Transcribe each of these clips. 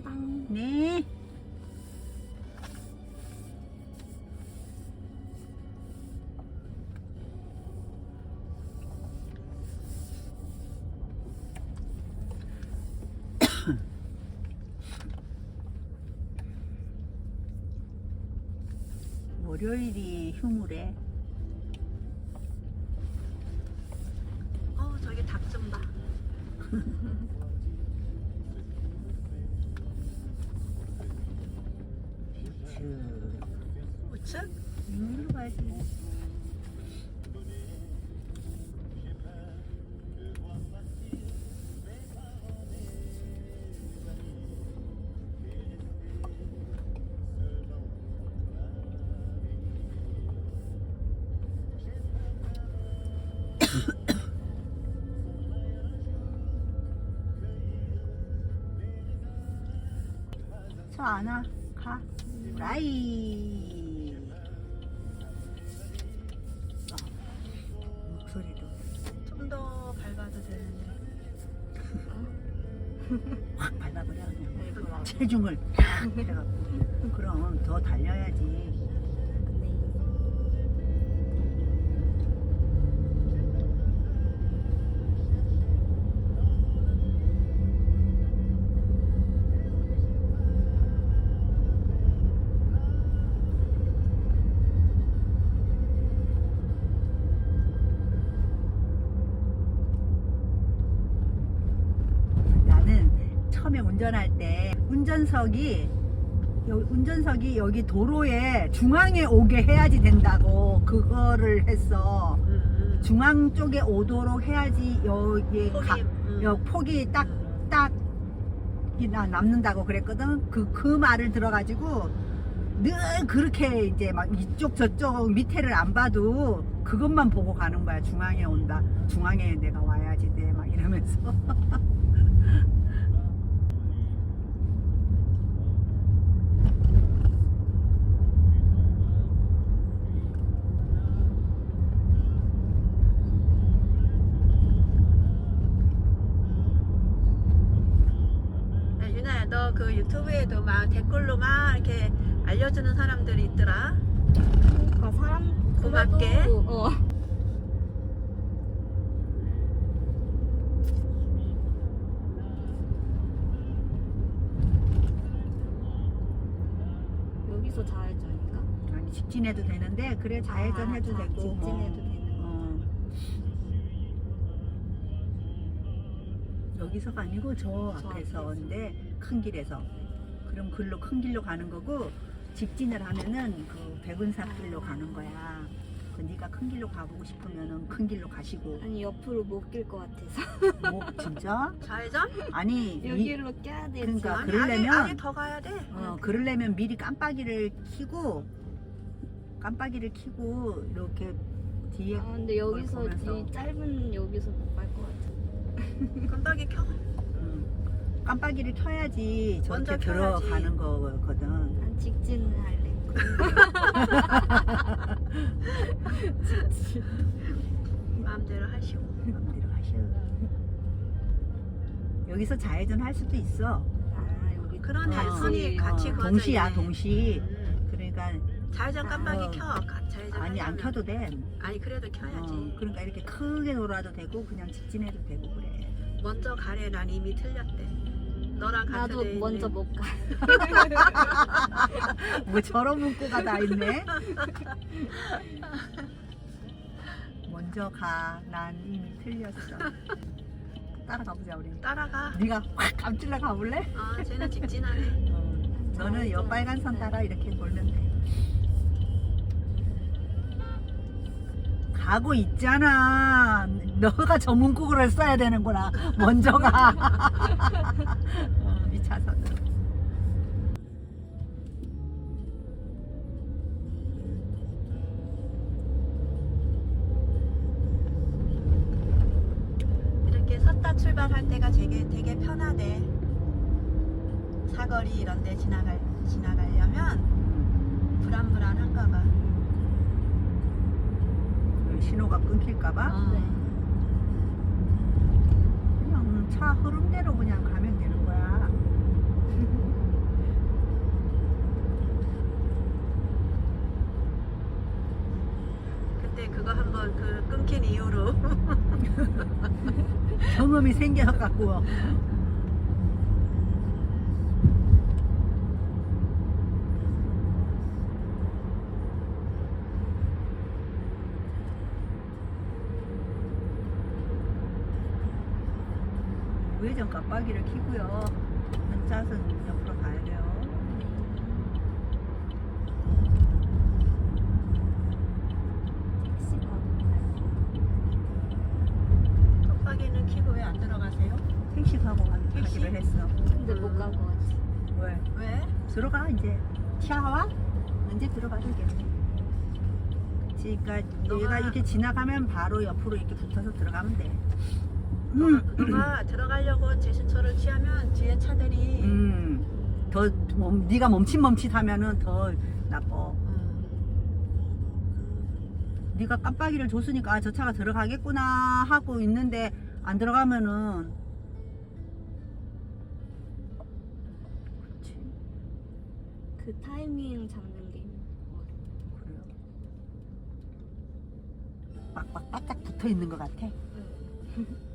감사합니다. 네. 월요일이 휴무래. 어 저기 닭좀 봐. 이리로 가야지. 저 안아 가 라이 좀더 밟아도 되는데. 확 밟아버려 그냥 일부러. 체중을 탁 해갖고 그럼 더 달려야지 처음에 운전할 때 운전석이 여- 운전석이 여기 도로에 중앙에 오게 해야지 된다고 그거를 했어. 음, 중앙 쪽에 오도록 해야지 여기 폭이, 가, 음. 여 폭이 딱딱 남는다고 그랬거든. 그그 말을 들어가지고 늘 그렇게 이제 막 이쪽 저쪽 밑에를 안 봐도 그것만 보고 가는 거야. 중앙에 온다. 중앙에 내가 와야지 돼. 막 이러면서 야, 유나야 너 그 유튜브에도 막 댓글로 막 이렇게 알려주는 사람들이 있더라. 그러니까 사람 고맙게. 그래도, 어. 여기서 좌회전인가? 아니 직진해도 되는데 그래 좌회전 아, 해도 자, 되고 직진해도 어. 되는 어. 여기서가 아니고 저 저 앞에서인데 큰 길에서 그럼 글로 큰 길로 가는 거고 직진을 하면은 그 백운산길로 가는 거야. 그 네가 큰 길로 가보고 싶으면은 큰 길로 가시고 아니 옆으로 못 낄 것 같아서 뭐 진짜? 좌회전? 아니 이- 여기로 껴야 되지 그러니까 아니 그러려면- 아니, 아니 더 가야 돼. 어, 그러려면 미리 깜빡이를 켜고 깜빡이를 켜고 이렇게 뒤에 아 근데 여기서 보면서. 이 짧은 여기서 못 갈 것 같아 깜빡이 켜. 음, 깜빡이를 켜야지 저렇게 먼저 켜야지. 들어가는 거거든. 난 직진을 할래 직진 마음대로 하시오. 마음대로 하셔. 여기서 좌회전 할 수도 있어. 아 여기 그러네 어, 선이 같이 어. 그어져 동시야 있네. 동시. 음. 그러니까 좌회전 깜빡이 어. 켜. 가- 좌회전 아니 안 하려면. 켜도 돼. 아니 그래도 켜야지. 어, 그러니까 이렇게 크게 돌아도 되고 그냥 직진해도 되고 그래. 먼저 가래 난 이미 틀렸대. 너랑 같은 나도 데 먼저 못 가. 뭐 저런 문구가 다 있네. 먼저 가. 난 이미 틀렸어. 따라가 보자 우리. 따라가. 네가 확 감질러 가볼래? 아 쟤는 직진하네. 어, 너는 여 빨간 선 따라 이렇게 돌면 돼. 가고 있잖아. 너가 저 문구를 써야 되는구나. 먼저 가. 어, 이 차선으로. 이렇게 섰다 출발할 때가 되게 되게 편하대. 사거리 이런 데 지나갈 지나가려면 신호가 끊길까봐? 아. 네. 그냥 음, 차 흐름대로 그냥 가면 되는 거야. 그때 그거 한번 그 끊긴 이후로. 경험이 생겨갖고. 우회전 깜빡이를 켜고요 한 차선 옆으로 가야 돼요 깜빡이는 켜고 왜 안 들어가세요? 택시 가고 가- 택시? 가기로 했어 근데 못갈것 같아. 왜? 왜? 들어가 이제 샤워? 이제 들어가도 되겠네 그러니까 너가- 얘가 이렇게 지나가면 바로 옆으로 이렇게 붙어서 들어가면 돼 너가, 너가 들어가려고 제스처를 취하면 뒤에 차들이 음, 더 멈, 네가 멈칫멈칫하면은 더 나빠. 음, 네가 깜빡이를 줬으니까 아, 저 차가 들어가겠구나 하고 있는데 안 들어가면은 그렇지 그 타이밍 잡는 게. 그래요. 빡빡 바짝 붙어 있는 것 같아. 아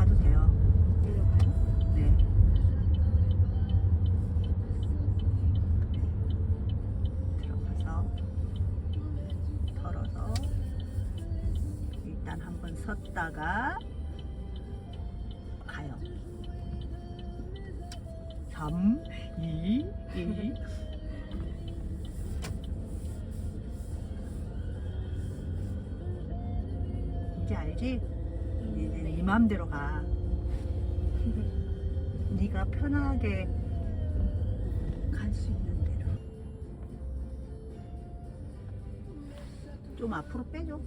가도 돼요. 네. 들어가서 털어서 일단 한번 섰다가 가요. 3, 2, 1. 이제 알지? 맘대로 가. 네가 편하게 갈 수 있는 대로. 좀 앞으로 빼줘.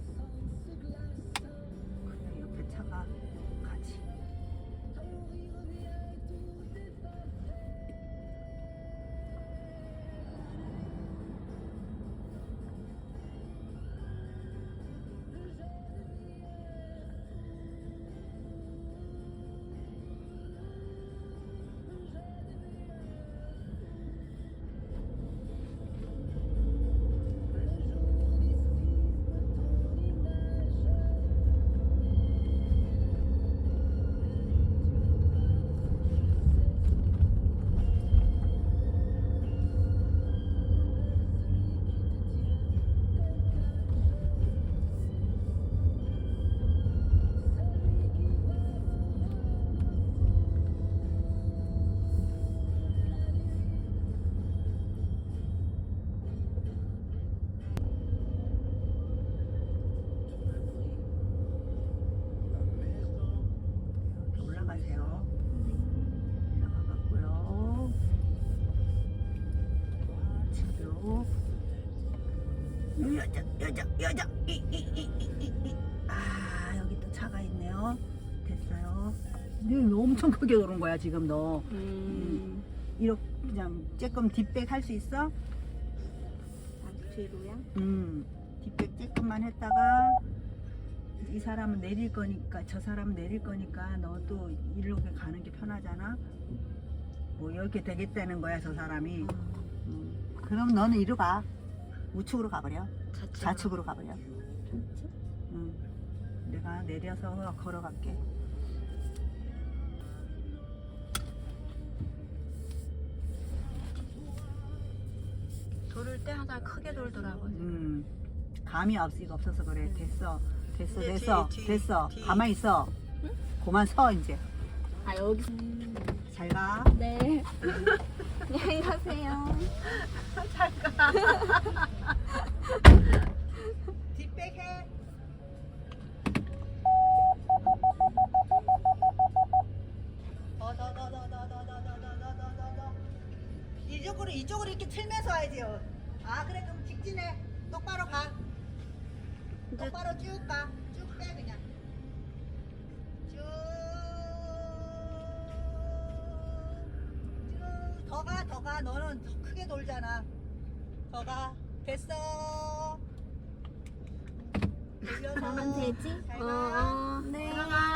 여자 여자 여자 이 이 이 이 이 아 여기 또 차가 있네요. 됐어요. 너 엄청 크게 오른 거야 지금 너. 음. 이렇게 그냥 조금 뒷백 할 수 있어? 아 뒤로야? 음, 뒷백 조금만 했다가 이 사람은 내릴 거니까 저 사람은 내릴 거니까 너도 이렇게 가는 게 편하잖아. 뭐 이렇게 되겠다는 거야 저 사람이. 음, 그럼 너는 이리로 가. 우측으로 가버려. 좌측. 좌측으로 가버려. 그렇지? 음, 내가 내려서 걸어갈게. 돌을 때 항상 크게 돌더라고요. 음, 감이 없, 없어서 그래. 됐어. 됐어, 됐어, 뒤, 뒤, 됐어. 뒤. 가만히 있어. 그만 서 이제. 아 여기. 잘 가. 네. 안녕히 가세요. 뒷백해. 더더 더 더 더 더 더 더 더 더 더 이쪽으로 이쪽으로 이렇게 틀면서 와야지요. 아 그래 그럼 직진해. 똑바로 가. 똑바로 쭉 가. 너는 더 크게 돌잖아. 더 가. 됐어. 돌려서. 가면 되지? 잘 어, 가. 어. 네. 들어가.